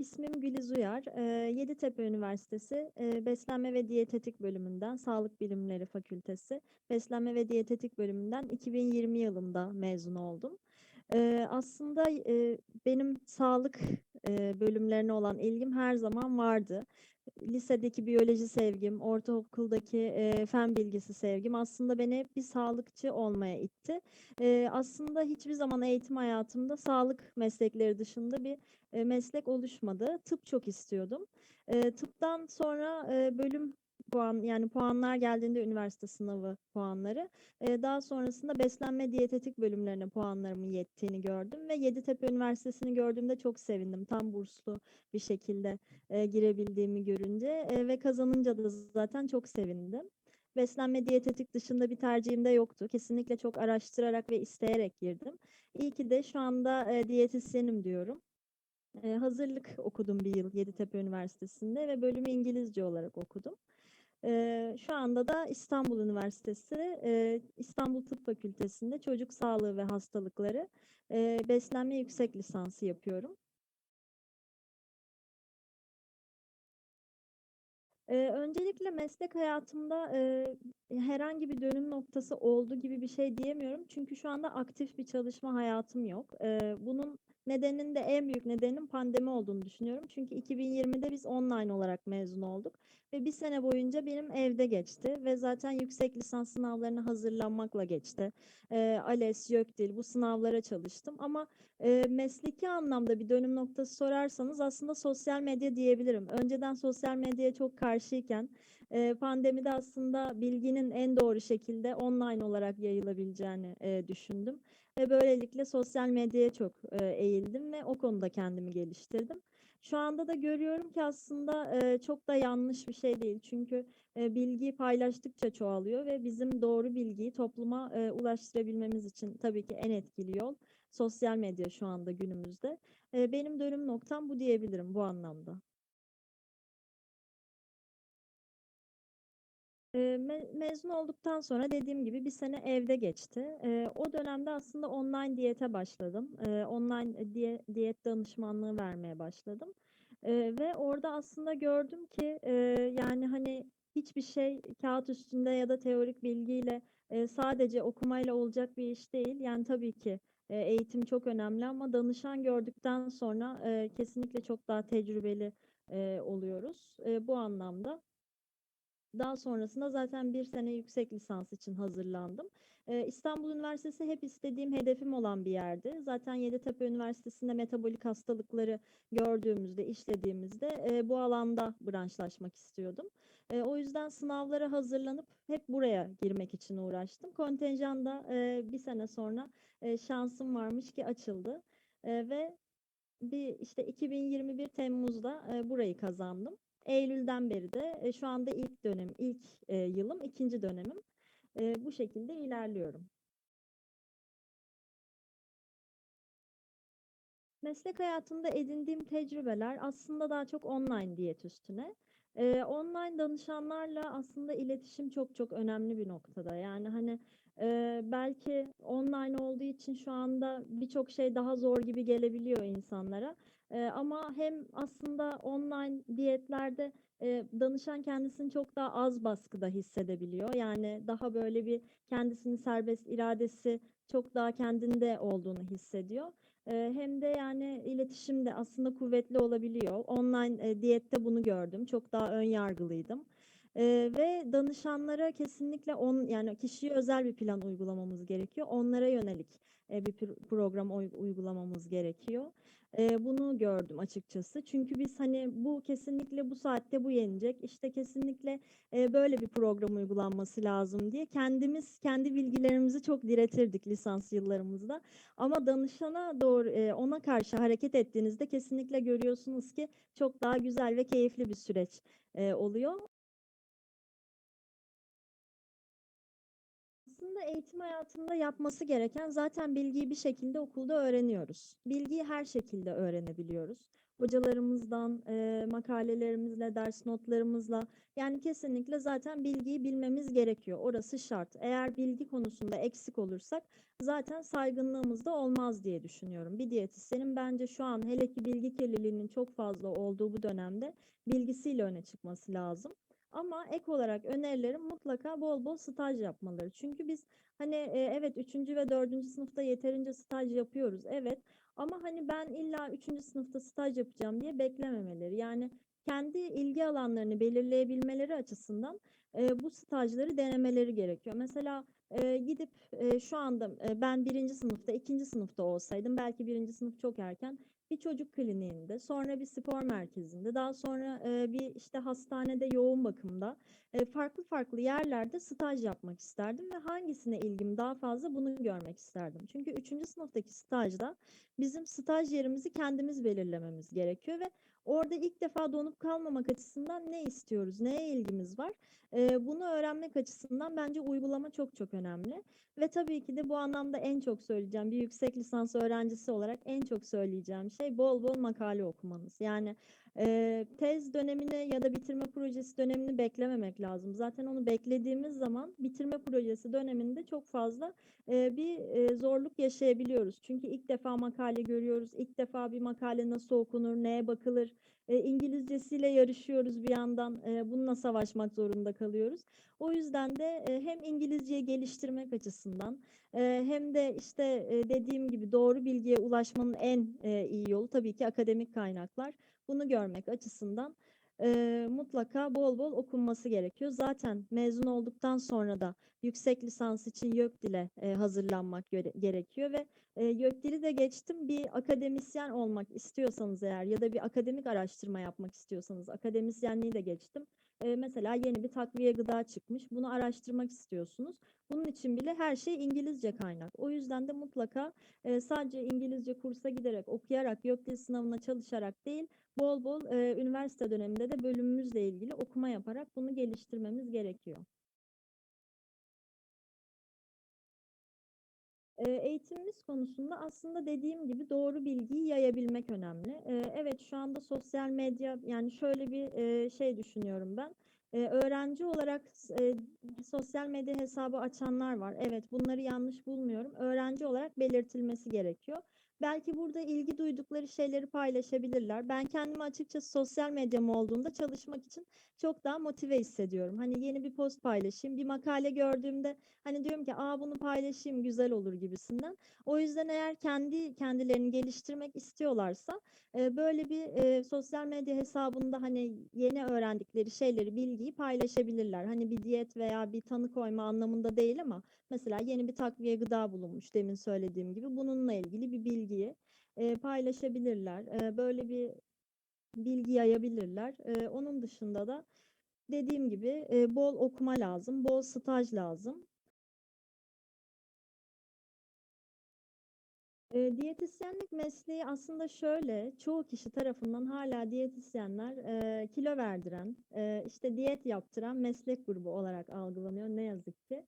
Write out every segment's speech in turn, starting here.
İsmim Güliz Uyar. Eee, Yeditepe Üniversitesi eee, Beslenme ve Diyetetik bölümünden, Sağlık Bilimleri Fakültesi Beslenme ve Diyetetik bölümünden 2020 yılında mezun oldum. Eee, aslında eee, benim sağlık eee, bölümlerine olan ilgim her zaman vardı. Lisedeki biyoloji sevgim, ortaokuldaki eee, fen bilgisi sevgim aslında beni bir sağlıkçı olmaya itti. Eee, aslında hiçbir zaman eğitim hayatımda sağlık meslekleri dışında bir e, meslek oluşmadı. Tıp çok istiyordum. E, tıptan sonra e, bölüm puan yani puanlar geldiğinde üniversite sınavı puanları e, daha sonrasında beslenme diyetetik bölümlerine puanlarımın yettiğini gördüm ve Yeditepe Üniversitesi'ni gördüğümde çok sevindim. Tam burslu bir şekilde e, girebildiğimi görünce e, ve kazanınca da zaten çok sevindim. Beslenme diyetetik dışında bir tercihim de yoktu. Kesinlikle çok araştırarak ve isteyerek girdim. İyi ki de şu anda e, diyetisyenim diyorum. Eee, hazırlık okudum bir yıl Yeditepe Üniversitesi'nde ve bölümü İngilizce olarak okudum. Eee, şu anda da İstanbul Üniversitesi eee, İstanbul Tıp Fakültesi'nde çocuk sağlığı ve hastalıkları eee, beslenme yüksek lisansı yapıyorum. Eee, öncelikle meslek hayatımda eee, herhangi bir dönüm noktası oldu gibi bir şey diyemiyorum. Çünkü şu anda aktif bir çalışma hayatım yok. Eee, bunun nedeninin de en büyük nedeninin pandemi olduğunu düşünüyorum. Çünkü 2020'de biz online olarak mezun olduk ve bir sene boyunca benim evde geçti ve zaten yüksek lisans sınavlarına hazırlanmakla geçti. Eee, ALES, YÖKDİL bu sınavlara çalıştım ama Eee, mesleki anlamda bir dönüm noktası sorarsanız aslında sosyal medya diyebilirim. Önceden sosyal medyaya çok karşıyken eee, pandemide aslında bilginin en doğru şekilde online olarak yayılabileceğini eee, düşündüm. Ve böylelikle sosyal medyaya çok eee, eğildim ve o konuda kendimi geliştirdim. Şu anda da görüyorum ki aslında eee, çok da yanlış bir şey değil. Çünkü eee, bilgi paylaştıkça çoğalıyor ve bizim doğru bilgiyi topluma eee, ulaştırabilmemiz için tabii ki en etkili yol sosyal medya şu anda günümüzde. Eee, benim dönüm noktam bu diyebilirim bu anlamda. Mezun olduktan sonra dediğim gibi bir sene evde geçti. O dönemde aslında online diyete başladım. Online diye diyet danışmanlığı vermeye başladım. Ve orada aslında gördüm ki, yani, hani, hiçbir şey kağıt üstünde ya da teorik bilgiyle, eee, sadece okumayla olacak bir iş değil. Yani, tabii ki, eğitim çok önemli ama danışan gördükten sonra, eee, kesinlikle çok daha tecrübeli, eee, oluyoruz. Eee, bu anlamda daha sonrasında zaten bir sene yüksek lisans için hazırlandım. Eee, İstanbul Üniversitesi hep istediğim, hedefim olan bir yerdi. Zaten Yeditepe Üniversitesi'nde metabolik hastalıkları gördüğümüzde, işlediğimizde eee, bu alanda branşlaşmak istiyordum. Eee, o yüzden sınavlara hazırlanıp hep buraya girmek için uğraştım. Kontenjan da eee, bir sene sonra eee, şansım varmış ki açıldı. Eee, ve bir işte 2021 Temmuz'da eee, burayı kazandım. Eylül'den beri de e, şu anda ilk dönem, ilk e, yılım, ikinci dönemim. E, bu şekilde ilerliyorum. Meslek hayatında edindiğim tecrübeler aslında daha çok online diyet üstüne. Eee, online danışanlarla aslında iletişim çok çok önemli bir noktada. Yani hani eee, belki online olduğu için şu anda birçok şey daha zor gibi gelebiliyor insanlara. Eee, ama hem aslında online diyetlerde eee, danışan kendisini çok daha az baskıda hissedebiliyor. Yani daha böyle bir kendisini serbest iradesi çok daha kendinde olduğunu hissediyor. Eee, hem de yani iletişim de aslında kuvvetli olabiliyor. Online eee, diyette bunu gördüm. Çok daha ön yargılıydım. Eee, ve danışanlara kesinlikle on yani kişiye özel bir plan uygulamamız gerekiyor. Onlara yönelik eee, bir pr- program uy- uygulamamız gerekiyor. Eee, bunu gördüm açıkçası. Çünkü biz hani bu kesinlikle bu saatte bu yenecek. İşte kesinlikle eee, böyle bir program uygulanması lazım diye kendimiz kendi bilgilerimizi çok diretirdik lisans yıllarımızda. Ama danışana doğru e, ona karşı hareket ettiğinizde kesinlikle görüyorsunuz ki çok daha güzel ve keyifli bir süreç e, oluyor. Aslında eğitim hayatında yapması gereken zaten bilgiyi bir şekilde okulda öğreniyoruz. Bilgiyi her şekilde öğrenebiliyoruz. hocalarımızdan, eee, makalelerimizle, ders notlarımızla yani kesinlikle zaten bilgiyi bilmemiz gerekiyor. Orası şart. Eğer bilgi konusunda eksik olursak zaten saygınlığımız da olmaz diye düşünüyorum. Bir diyetisyenin bence şu an hele ki bilgi kirliliğinin çok fazla olduğu bu dönemde bilgisiyle öne çıkması lazım. Ama ek olarak önerilerim mutlaka bol bol staj yapmaları. Çünkü biz hani e, evet 3. ve 4. sınıfta yeterince staj yapıyoruz. Evet ama hani ben illa 3. sınıfta staj yapacağım diye beklememeleri. Yani kendi ilgi alanlarını belirleyebilmeleri açısından e, bu stajları denemeleri gerekiyor. Mesela e, gidip e, şu anda e, ben birinci sınıfta, ikinci sınıfta olsaydım belki birinci sınıf çok erken bir çocuk kliniğinde, sonra bir spor merkezinde, daha sonra e, bir işte hastanede yoğun bakımda e, farklı farklı yerlerde staj yapmak isterdim ve hangisine ilgim daha fazla bunu görmek isterdim. Çünkü üçüncü sınıftaki stajda bizim staj yerimizi kendimiz belirlememiz gerekiyor ve orada ilk defa donup kalmamak açısından ne istiyoruz, neye ilgimiz var? E, bunu öğrenmek açısından bence uygulama çok çok önemli. Ve tabii ki de bu anlamda en çok söyleyeceğim bir yüksek lisans öğrencisi olarak en çok söyleyeceğim şey bol bol makale okumanız. Yani e, tez dönemini ya da bitirme projesi dönemini beklememek lazım. Zaten onu beklediğimiz zaman bitirme projesi döneminde çok fazla e, bir e, zorluk yaşayabiliyoruz. Çünkü ilk defa makale görüyoruz. İlk defa bir makale nasıl okunur, neye bakılır, e, İngilizcesiyle yarışıyoruz bir yandan. E, bununla savaşmak zorunda kalıyoruz. O yüzden de e, hem İngilizceyi geliştirmek açısından e, hem de işte e, dediğim gibi doğru bilgiye ulaşmanın en e, iyi yolu tabii ki akademik kaynaklar. Bunu görmek açısından e, mutlaka bol bol okunması gerekiyor. Zaten mezun olduktan sonra da yüksek lisans için YÖKDİL'e e, hazırlanmak gerekiyor ve e, YÖKDİL'i de geçtim bir akademisyen olmak istiyorsanız eğer ya da bir akademik araştırma yapmak istiyorsanız akademisyenliği de geçtim. E, mesela yeni bir takviye gıda çıkmış. Bunu araştırmak istiyorsunuz. Bunun için bile her şey İngilizce kaynak. O yüzden de mutlaka e, sadece İngilizce kursa giderek, okuyarak, YÖKDİL sınavına çalışarak değil, bol bol e, üniversite döneminde de bölümümüzle ilgili okuma yaparak bunu geliştirmemiz gerekiyor. Eğitimimiz konusunda aslında dediğim gibi doğru bilgiyi yayabilmek önemli. Evet şu anda sosyal medya yani şöyle bir şey düşünüyorum ben. Öğrenci olarak sosyal medya hesabı açanlar var. Evet bunları yanlış bulmuyorum. Öğrenci olarak belirtilmesi gerekiyor. Belki burada ilgi duydukları şeyleri paylaşabilirler. Ben kendimi açıkçası sosyal medyam olduğunda çalışmak için çok daha motive hissediyorum. Hani yeni bir post paylaşayım, bir makale gördüğümde hani diyorum ki aa bunu paylaşayım güzel olur gibisinden. O yüzden eğer kendi kendilerini geliştirmek istiyorlarsa e, böyle bir e, sosyal medya hesabında hani yeni öğrendikleri şeyleri, bilgiyi paylaşabilirler. Hani bir diyet veya bir tanı koyma anlamında değil ama mesela yeni bir takviye gıda bulunmuş demin söylediğim gibi bununla ilgili bir bilgiyi e, paylaşabilirler. E, böyle bir bilgi yayabilirler. E, onun dışında da dediğim gibi e, bol okuma lazım, bol staj lazım. E, diyetisyenlik mesleği aslında şöyle, çoğu kişi tarafından hala diyetisyenler e, kilo verdiren, e, işte diyet yaptıran meslek grubu olarak algılanıyor ne yazık ki.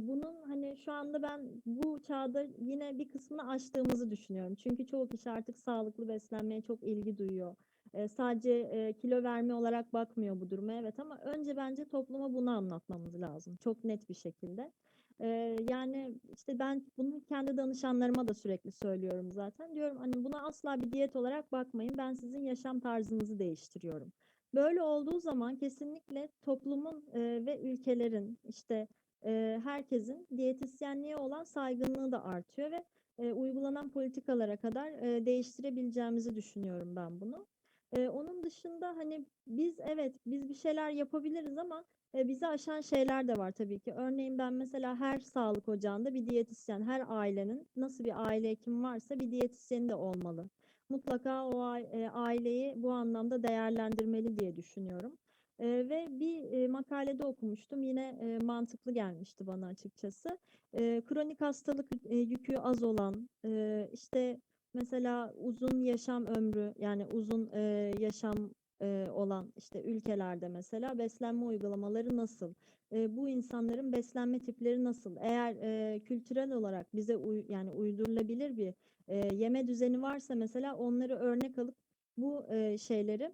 Bunun hani şu anda ben bu çağda yine bir kısmını aştığımızı düşünüyorum. Çünkü çoğu kişi artık sağlıklı beslenmeye çok ilgi duyuyor. E, sadece e, kilo verme olarak bakmıyor bu duruma evet ama önce bence topluma bunu anlatmamız lazım çok net bir şekilde. E, yani işte ben bunu kendi danışanlarıma da sürekli söylüyorum zaten. Diyorum hani buna asla bir diyet olarak bakmayın. Ben sizin yaşam tarzınızı değiştiriyorum. Böyle olduğu zaman kesinlikle toplumun e, ve ülkelerin işte e, herkesin diyetisyenliğe olan saygınlığı da artıyor ve e, uygulanan politikalara kadar e, değiştirebileceğimizi düşünüyorum ben bunu. E, onun dışında hani biz evet biz bir şeyler yapabiliriz ama e, bizi aşan şeyler de var tabii ki. Örneğin ben mesela her sağlık ocağında bir diyetisyen, her ailenin nasıl bir aile hekimi varsa bir diyetisyeni de olmalı. Mutlaka o e, aileyi bu anlamda değerlendirmeli diye düşünüyorum. E, ve bir e, makalede okumuştum. Yine e, mantıklı gelmişti bana açıkçası. E, kronik hastalık e, yükü az olan, e, işte mesela uzun yaşam ömrü yani uzun e, yaşam e, olan işte ülkelerde mesela beslenme uygulamaları nasıl? E, bu insanların beslenme tipleri nasıl? Eğer e, kültürel olarak bize uy yani uydurulabilir bir e, yeme düzeni varsa mesela onları örnek alıp bu e, şeyleri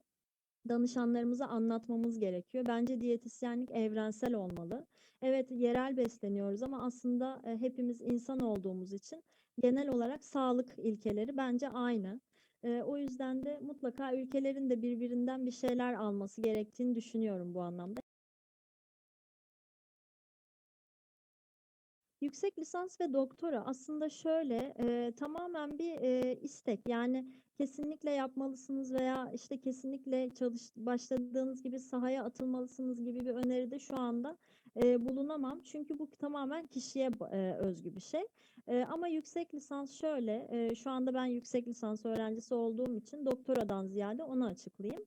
danışanlarımıza anlatmamız gerekiyor. Bence diyetisyenlik evrensel olmalı. Evet, yerel besleniyoruz ama aslında e, hepimiz insan olduğumuz için genel olarak sağlık ilkeleri bence aynı. E, o yüzden de mutlaka ülkelerin de birbirinden bir şeyler alması gerektiğini düşünüyorum bu anlamda. Yüksek lisans ve doktora aslında şöyle e, tamamen bir e, istek. Yani kesinlikle yapmalısınız veya işte kesinlikle çalış başladığınız gibi sahaya atılmalısınız gibi bir öneride şu anda e, bulunamam. Çünkü bu tamamen kişiye e, özgü bir şey. E, ama yüksek lisans şöyle, e, şu anda ben yüksek lisans öğrencisi olduğum için doktoradan ziyade onu açıklayayım.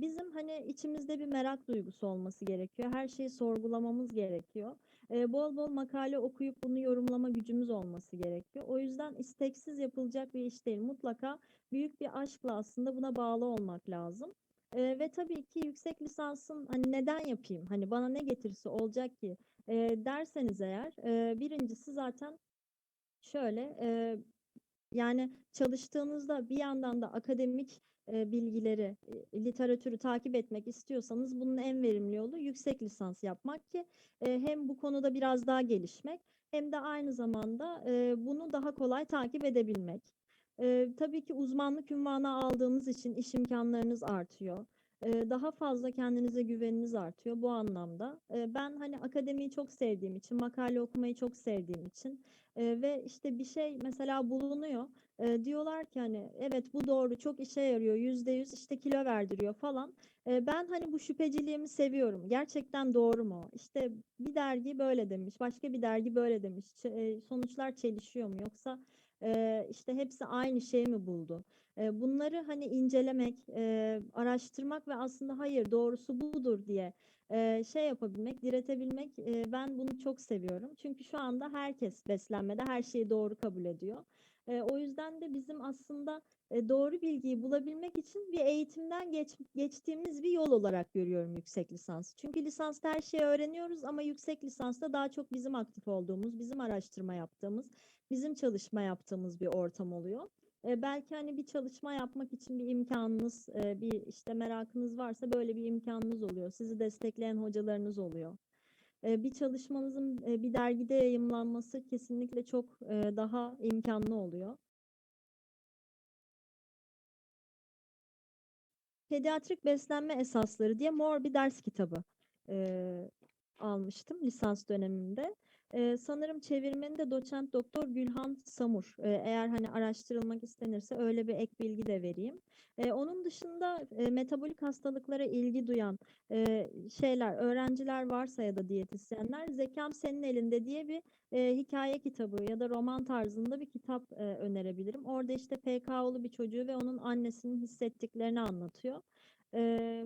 Bizim hani içimizde bir merak duygusu olması gerekiyor. Her şeyi sorgulamamız gerekiyor e, bol bol makale okuyup bunu yorumlama gücümüz olması gerekiyor. O yüzden isteksiz yapılacak bir iş değil. Mutlaka büyük bir aşkla aslında buna bağlı olmak lazım. E, ve tabii ki yüksek lisansın hani neden yapayım? Hani bana ne getirisi olacak ki? E, derseniz eğer e, birincisi zaten şöyle e, yani çalıştığınızda bir yandan da akademik bilgileri, e, literatürü takip etmek istiyorsanız bunun en verimli yolu yüksek lisans yapmak ki e, hem bu konuda biraz daha gelişmek hem de aynı zamanda e, bunu daha kolay takip edebilmek. E, tabii ki uzmanlık ünvanı aldığınız için iş imkanlarınız artıyor. E, daha fazla kendinize güveniniz artıyor bu anlamda. E, ben hani akademiyi çok sevdiğim için, makale okumayı çok sevdiğim için e, ve işte bir şey mesela bulunuyor e, diyorlar ki hani evet bu doğru çok işe yarıyor yüzde yüz işte kilo verdiriyor falan. E, ben hani bu şüpheciliğimi seviyorum. Gerçekten doğru mu? İşte bir dergi böyle demiş, başka bir dergi böyle demiş. E, sonuçlar çelişiyor mu? Yoksa e, işte hepsi aynı şey mi buldu? E, bunları hani incelemek, e, araştırmak ve aslında hayır doğrusu budur diye şey yapabilmek, diretebilmek ben bunu çok seviyorum. Çünkü şu anda herkes beslenmede her şeyi doğru kabul ediyor. E, o yüzden de bizim aslında e, doğru bilgiyi bulabilmek için bir eğitimden geç, geçtiğimiz bir yol olarak görüyorum yüksek lisans. Çünkü lisansta her şeyi öğreniyoruz ama yüksek lisansta daha çok bizim aktif olduğumuz, bizim araştırma yaptığımız, bizim çalışma yaptığımız bir ortam oluyor. E, belki hani bir çalışma yapmak için bir imkanınız, e, bir işte merakınız varsa böyle bir imkanınız oluyor. Sizi destekleyen hocalarınız oluyor. E, bir çalışmanızın e, bir dergide yayımlanması kesinlikle çok e, daha imkanlı oluyor. Pediatrik beslenme esasları diye mor bir ders kitabı e, almıştım lisans döneminde. E, sanırım çevirmeni de doçent doktor Gülhan Samur. E, eğer hani araştırılmak istenirse öyle bir ek bilgi de vereyim. E, onun dışında e, metabolik hastalıklara ilgi duyan e, şeyler, öğrenciler varsa ya da diyetisyenler Zekam Senin Elinde diye bir e, hikaye kitabı ya da roman tarzında bir kitap e, önerebilirim. Orada işte PKO'lu bir çocuğu ve onun annesinin hissettiklerini anlatıyor. E,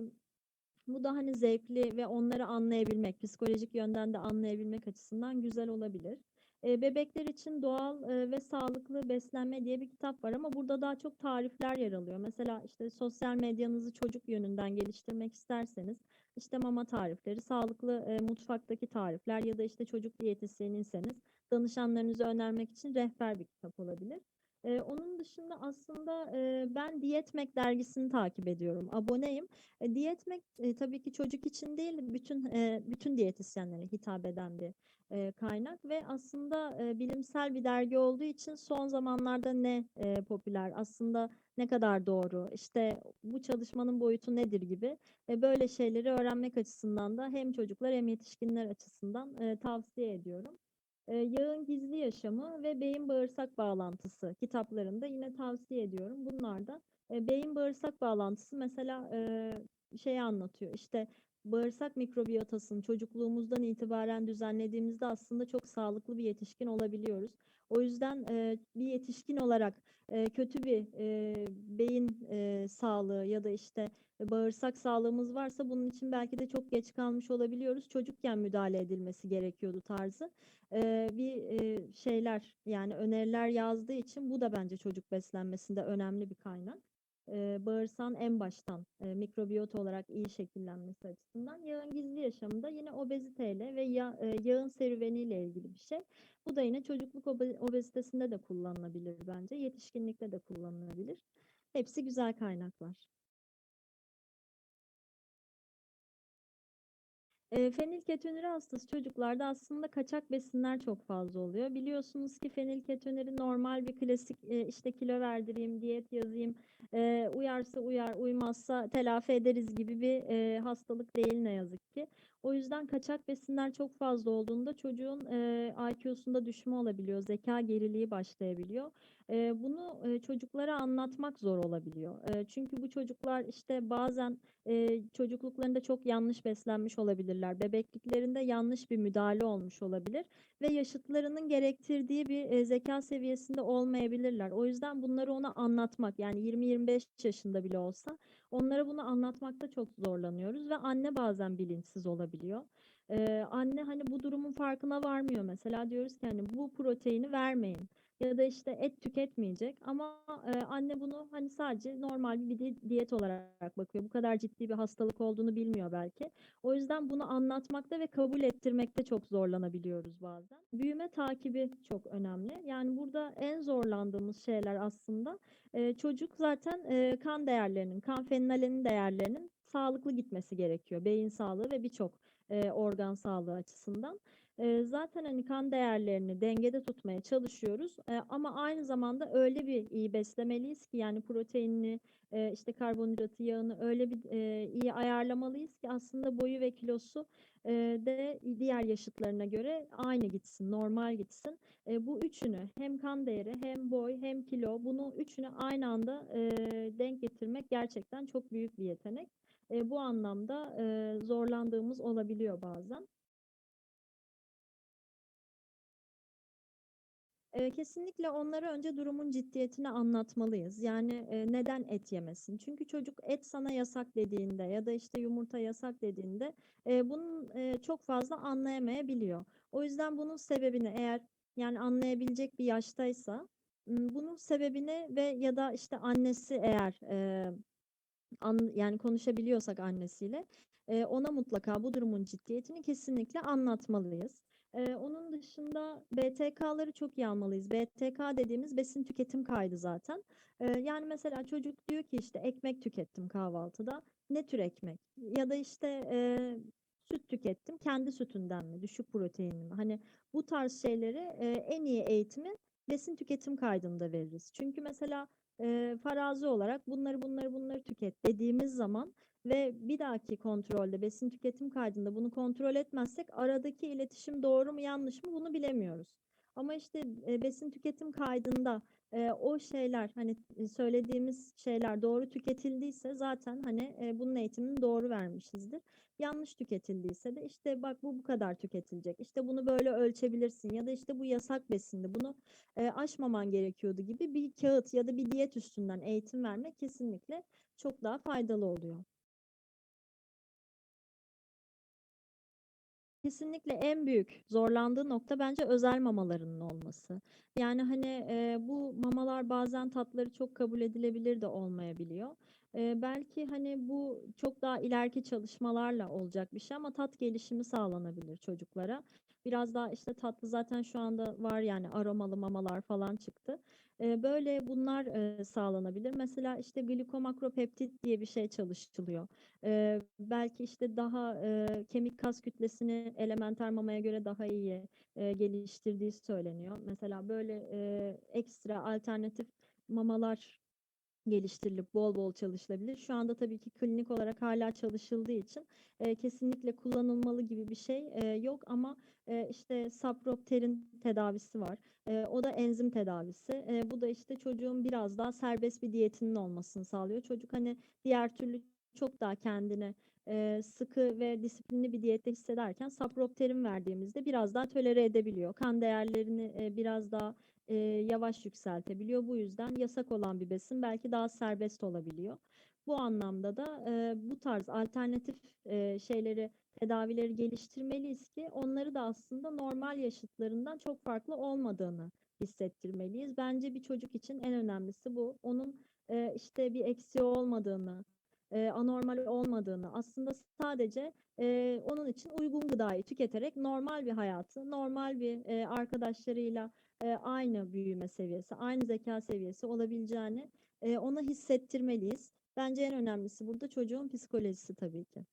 bu da hani zevkli ve onları anlayabilmek, psikolojik yönden de anlayabilmek açısından güzel olabilir. E, bebekler için doğal e, ve sağlıklı beslenme diye bir kitap var ama burada daha çok tarifler yer alıyor. Mesela işte sosyal medyanızı çocuk yönünden geliştirmek isterseniz işte mama tarifleri, sağlıklı e, mutfaktaki tarifler ya da işte çocuk diyetisyeniyseniz danışanlarınızı önermek için rehber bir kitap olabilir. Ee, onun dışında aslında e, ben Diyetmek dergisini takip ediyorum. Aboneyim. E, Diyetmek e, tabii ki çocuk için değil, bütün e, bütün diyetisyenlere hitap eden bir e, kaynak ve aslında e, bilimsel bir dergi olduğu için son zamanlarda ne e, popüler, aslında ne kadar doğru, işte bu çalışmanın boyutu nedir gibi e, böyle şeyleri öğrenmek açısından da hem çocuklar hem yetişkinler açısından e, tavsiye ediyorum. E, Yağın Gizli Yaşamı ve Beyin Bağırsak Bağlantısı kitaplarında yine tavsiye ediyorum. Bunlar da e, beyin bağırsak bağlantısı mesela e, şey anlatıyor. İşte bağırsak mikrobiyotasını çocukluğumuzdan itibaren düzenlediğimizde aslında çok sağlıklı bir yetişkin olabiliyoruz. O yüzden e, bir yetişkin olarak e, kötü bir e, beyin e, sağlığı ya da işte bağırsak sağlığımız varsa bunun için belki de çok geç kalmış olabiliyoruz. Çocukken müdahale edilmesi gerekiyordu tarzı e, bir e, şeyler yani öneriler yazdığı için bu da bence çocuk beslenmesinde önemli bir kaynak. E, bağırsağın en baştan e, mikrobiyot olarak iyi şekillenmesi açısından yağın gizli yaşamında yine obeziteyle ve yağ, e, yağın serüveniyle ilgili bir şey. Bu da yine çocukluk obezitesinde de kullanılabilir bence. Yetişkinlikte de kullanılabilir. Hepsi güzel kaynaklar. Eee, fenilketonuri hastası çocuklarda aslında kaçak besinler çok fazla oluyor. Biliyorsunuz ki fenilketonuri normal bir klasik, eee, işte kilo verdireyim, diyet yazayım, eee, uyarsa uyar, uymazsa telafi ederiz gibi bir, eee, hastalık değil ne yazık ki. O yüzden kaçak besinler çok fazla olduğunda çocuğun, eee, IQ'sunda düşme olabiliyor, zeka geriliği başlayabiliyor. Eee, bunu, eee, çocuklara anlatmak zor olabiliyor. Eee, çünkü bu çocuklar işte bazen, eee, çocukluklarında çok yanlış beslenmiş olabilirler. Bebekliklerinde yanlış bir müdahale olmuş olabilir ve yaşıtlarının gerektirdiği bir, eee, zekâ seviyesinde olmayabilirler. O yüzden bunları ona anlatmak, yani 20-25 yaşında bile olsa onlara bunu anlatmakta çok zorlanıyoruz ve anne bazen bilinçsiz olabiliyor. Eee, anne, hani, bu durumun farkına varmıyor mesela. Diyoruz ki, hani, bu proteini vermeyin ya da işte et tüketmeyecek ama, eee, anne bunu, hani, sadece normal bir di diyet olarak bakıyor. Bu kadar ciddi bir hastalık olduğunu bilmiyor belki. O yüzden bunu anlatmakta ve kabul ettirmekte çok zorlanabiliyoruz bazen. Büyüme takibi çok önemli. Yani burada en zorlandığımız şeyler aslında, eee, çocuk zaten, eee, kan değerlerinin, kan fenilalanin değerlerinin sağlıklı gitmesi gerekiyor. Beyin sağlığı ve birçok, eee, organ sağlığı açısından. Zaten, hani, kan değerlerini dengede tutmaya çalışıyoruz, ama aynı zamanda öyle bir iyi beslemeliyiz ki yani proteinini, işte karbonhidratı, yağını öyle bir, iyi ayarlamalıyız ki aslında boyu ve kilosu, de diğer yaşıtlarına göre aynı gitsin, normal gitsin. Bu üçünü hem kan değeri hem boy hem kilo bunu üçünü aynı anda, denk getirmek gerçekten çok büyük bir yetenek. Bu anlamda, zorlandığımız olabiliyor bazen. Eee, kesinlikle onlara önce durumun ciddiyetini anlatmalıyız. Yani, eee, neden et yemesin? Çünkü çocuk et sana yasak dediğinde ya da, işte, yumurta yasak dediğinde, eee, bunun, eee, çok fazla anlayamayabiliyor. O yüzden bunun sebebini eğer, yani, anlayabilecek bir yaştaysa, bunun sebebini ve ya da, işte, annesi eğer, eee, an yani, konuşabiliyorsak annesiyle, eee, ona mutlaka bu durumun ciddiyetini kesinlikle anlatmalıyız. Eee, onun dışında BTK'ları çok iyi almalıyız. BTK dediğimiz besin tüketim kaydı zaten. Eee, yani, mesela çocuk diyor ki, işte, ekmek tükettim kahvaltıda. Ne tür ekmek? Ya da, işte, eee, süt tükettim. Kendi sütünden mi? Düşük proteinli mi? Hani, bu tarz şeyleri, eee, en iyi eğitimi besin tüketim kaydında veririz. Çünkü mesela, eee, farazi olarak bunları, bunları, bunları tüket dediğimiz zaman ve bir dahaki kontrolde besin tüketim kaydında bunu kontrol etmezsek aradaki iletişim doğru mu yanlış mı bunu bilemiyoruz. Ama işte, eee, besin tüketim kaydında, eee, o şeyler, hani, söylediğimiz şeyler doğru tüketildiyse zaten, hani, eee, bunun eğitimini doğru vermişizdir. Yanlış tüketildiyse de, işte, bak bu bu kadar tüketilecek, işte, bunu böyle ölçebilirsin ya da, işte, bu yasak besindi, bunu, eee, aşmaman gerekiyordu gibi bir kağıt ya da bir diyet üstünden eğitim vermek kesinlikle çok daha faydalı oluyor. Kesinlikle en büyük zorlandığı nokta bence özel mamalarının olması. Yani, hani, eee, bu mamalar bazen tatları çok kabul edilebilir de olmayabiliyor. Eee, belki, hani, bu çok daha ileriki çalışmalarla olacak bir şey ama tat gelişimi sağlanabilir çocuklara. Biraz daha, işte, tatlı zaten şu anda var, yani, aromalı mamalar falan çıktı. Böyle bunlar, sağlanabilir. Mesela, işte, glikomakropeptit diye bir şey çalışılıyor. Belki, işte, daha, kemik kas kütlesini elementer mamaya göre daha iyi, geliştirdiği söyleniyor. Mesela böyle, ekstra alternatif mamalar geliştirilip bol bol çalışılabilir. Şu anda tabii ki klinik olarak hâlâ çalışıldığı için, eee, kesinlikle kullanılmalı gibi bir şey, eee, yok ama, eee, işte, sapropterin tedavisi var. Eee, o da enzim tedavisi. Eee, bu da, işte, çocuğun biraz daha serbest bir diyetinin olmasını sağlıyor. Çocuk, hani, diğer türlü çok daha kendini, eee, sıkı ve disiplinli bir diyette hissederken sapropterin verdiğimizde biraz daha tolere edebiliyor. Kan değerlerini, eee, biraz daha, eee, yavaş yükseltebiliyor. Bu yüzden yasak olan bir besin belki daha serbest olabiliyor. Bu anlamda da, eee, bu tarz alternatif, eee, şeyleri, tedavileri geliştirmeliyiz ki onları da aslında normal yaşıtlarından çok farklı olmadığını hissettirmeliyiz. Bence bir çocuk için en önemlisi bu. Onun, eee, işte, bir eksiği olmadığını, eee, anormal olmadığını, aslında sadece, eee, onun için uygun gıdayı tüketerek normal bir hayatı, normal bir, eee, arkadaşlarıyla, eee, aynı büyüme seviyesi, aynı zekâ seviyesi olabileceğini, Eee, ona hissettirmeliyiz. Bence en önemlisi burada çocuğun psikolojisi tabii ki.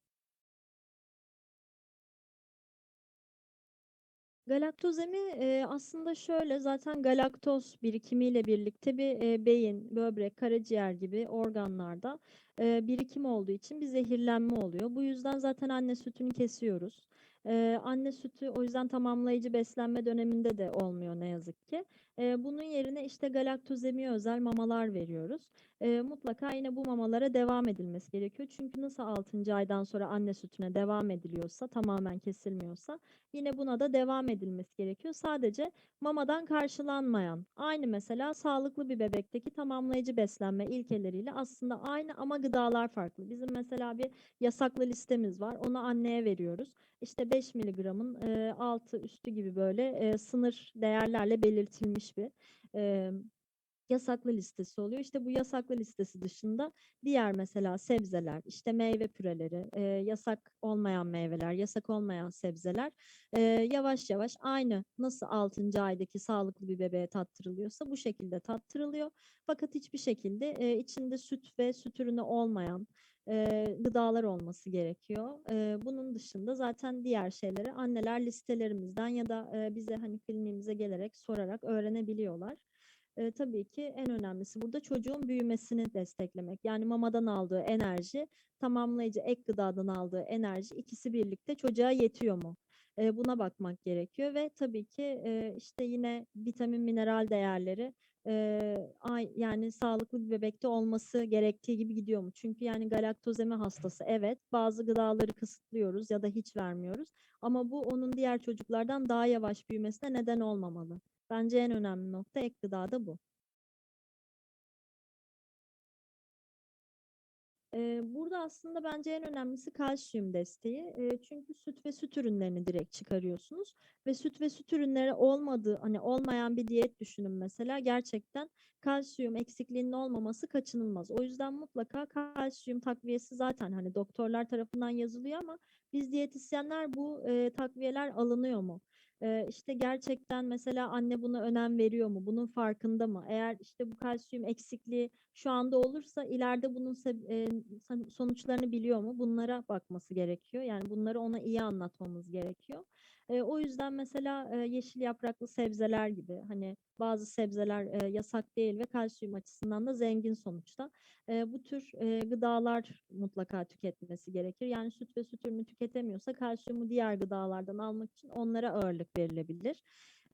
Galaktozemi, eee, aslında şöyle, zaten galaktoz birikimiyle birlikte bir, eee, beyin, böbrek, karaciğer gibi organlarda, eee, birikim olduğu için bir zehirlenme oluyor. Bu yüzden zaten anne sütünü kesiyoruz. Eee, anne sütü o yüzden tamamlayıcı beslenme döneminde de olmuyor ne yazık ki. Eee, bunun yerine işte galaktozemiye özel mamalar veriyoruz. Eee, mutlaka yine bu mamalara devam edilmesi gerekiyor. Çünkü nasıl 6. aydan sonra anne sütüne devam ediliyorsa, tamamen kesilmiyorsa yine buna da devam edilmesi gerekiyor. Sadece mamadan karşılanmayan, aynı mesela sağlıklı bir bebekteki tamamlayıcı beslenme ilkeleriyle aslında aynı ama gıdalar farklı. Bizim mesela bir yasaklı listemiz var. Onu anneye veriyoruz. İşte 5 miligramın e, altı üstü gibi böyle e, sınır değerlerle belirtilmiş bir e, yasaklı listesi oluyor. İşte bu yasaklı listesi dışında diğer mesela sebzeler, işte meyve püreleri, e, yasak olmayan meyveler, yasak olmayan sebzeler e, yavaş yavaş aynı nasıl 6. aydaki sağlıklı bir bebeğe tattırılıyorsa bu şekilde tattırılıyor. Fakat hiçbir şekilde e, içinde süt ve süt ürünü olmayan e, gıdalar olması gerekiyor. E, bunun dışında zaten diğer şeyleri anneler listelerimizden ya da e, bize hani kliniğimize gelerek sorarak öğrenebiliyorlar. E, tabii ki en önemlisi burada çocuğun büyümesini desteklemek. Yani mamadan aldığı enerji, tamamlayıcı ek gıdadan aldığı enerji ikisi birlikte çocuğa yetiyor mu? E, buna bakmak gerekiyor ve tabii ki e, işte yine vitamin, mineral değerleri e, ay, yani sağlıklı bir bebekte olması gerektiği gibi gidiyor mu? Çünkü yani galaktozemi hastası evet bazı gıdaları kısıtlıyoruz ya da hiç vermiyoruz ama bu onun diğer çocuklardan daha yavaş büyümesine neden olmamalı. Bence en önemli nokta ek gıdada bu. Burada aslında bence en önemlisi kalsiyum desteği. Çünkü süt ve süt ürünlerini direkt çıkarıyorsunuz ve süt ve süt ürünleri olmadığı hani olmayan bir diyet düşünün mesela gerçekten kalsiyum eksikliğinin olmaması kaçınılmaz. O yüzden mutlaka kalsiyum takviyesi zaten hani doktorlar tarafından yazılıyor ama biz diyetisyenler bu takviyeler alınıyor mu? Ee, işte gerçekten mesela anne buna önem veriyor mu? Bunun farkında mı? Eğer işte bu kalsiyum eksikliği şu anda olursa ileride bunun e, sonuçlarını biliyor mu? Bunlara bakması gerekiyor. Yani bunları ona iyi anlatmamız gerekiyor. E, o yüzden mesela e, yeşil yapraklı sebzeler gibi hani bazı sebzeler e, yasak değil ve kalsiyum açısından da zengin sonuçta. E, bu tür e, gıdalar mutlaka tüketmesi gerekir. Yani süt ve süt ürünü tüketemiyorsa kalsiyumu diğer gıdalardan almak için onlara ağırlık verilebilir.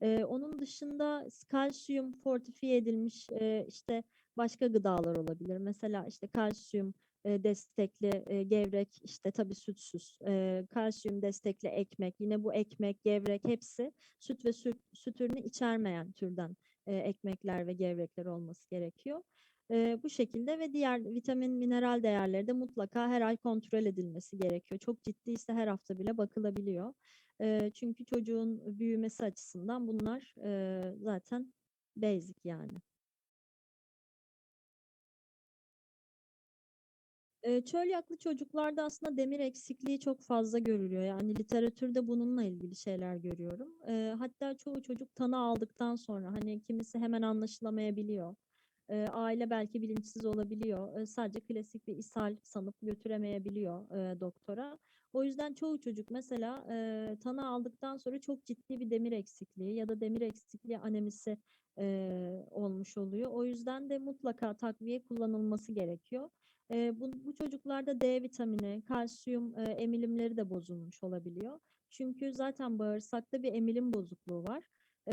E, onun dışında kalsiyum fortifiye edilmiş e, işte başka gıdalar olabilir. Mesela işte kalsiyum e, destekli e, gevrek işte tabii sütsüz e, kalsiyum destekli ekmek yine bu ekmek gevrek hepsi süt ve süt, süt ürünü içermeyen türden e, ekmekler ve gevrekler olması gerekiyor. E, bu şekilde ve diğer vitamin mineral değerleri de mutlaka her ay kontrol edilmesi gerekiyor. Çok ciddiyse her hafta bile bakılabiliyor. E, çünkü çocuğun büyümesi açısından bunlar e, zaten basic yani. Eee, çölyaklı çocuklarda aslında demir eksikliği çok fazla görülüyor. Yani literatürde bununla ilgili şeyler görüyorum. Hatta çoğu çocuk tanı aldıktan sonra hani kimisi hemen anlaşılamayabiliyor. Aile belki bilinçsiz olabiliyor. Sadece klasik bir ishal sanıp götüremeyebiliyor doktora. O yüzden çoğu çocuk mesela eee, tanı aldıktan sonra çok ciddi bir demir eksikliği ya da demir eksikliği anemisi olmuş oluyor. O yüzden de mutlaka takviye kullanılması gerekiyor. E, bu, bu çocuklarda D vitamini, kalsiyum e, emilimleri de bozulmuş olabiliyor. Çünkü zaten bağırsakta bir emilim bozukluğu var.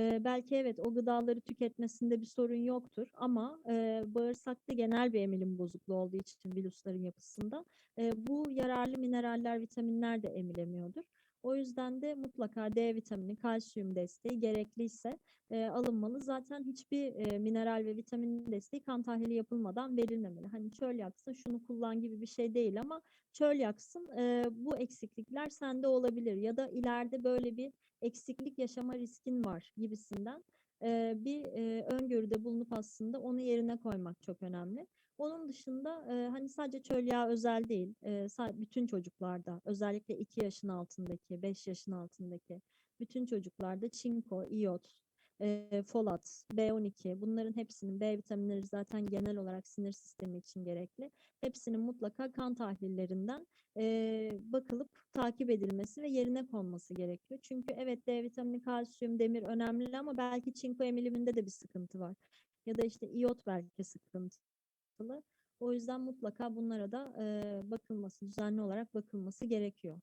E, belki evet o gıdaları tüketmesinde bir sorun yoktur ama e, bağırsakta genel bir emilim bozukluğu olduğu için virüslerin yapısında e, bu yararlı mineraller, vitaminler de emilemiyordur. O yüzden de mutlaka D vitamini, kalsiyum desteği gerekliyse e, alınmalı. Zaten hiçbir e, mineral ve vitamin desteği kan tahlili yapılmadan verilmemeli. Hani çöl yaksın şunu kullan gibi bir şey değil ama çöl yaksın e, bu eksiklikler sende olabilir ya da ileride böyle bir eksiklik yaşama riskin var gibisinden e, bir e, öngörüde bulunup aslında onu yerine koymak çok önemli. Onun dışında e, hani sadece çöl yağı özel değil, e, bütün çocuklarda özellikle 2 yaşın altındaki, 5 yaşın altındaki bütün çocuklarda çinko, iot, e, folat, B12 bunların hepsinin B vitaminleri zaten genel olarak sinir sistemi için gerekli. Hepsinin mutlaka kan tahlillerinden e, bakılıp takip edilmesi ve yerine konması gerekiyor. Çünkü evet D vitamini, kalsiyum, demir önemli ama belki çinko emiliminde de bir sıkıntı var. Ya da işte iyot belki sıkıntılı. O yüzden mutlaka bunlara da e, bakılması, düzenli olarak bakılması gerekiyor.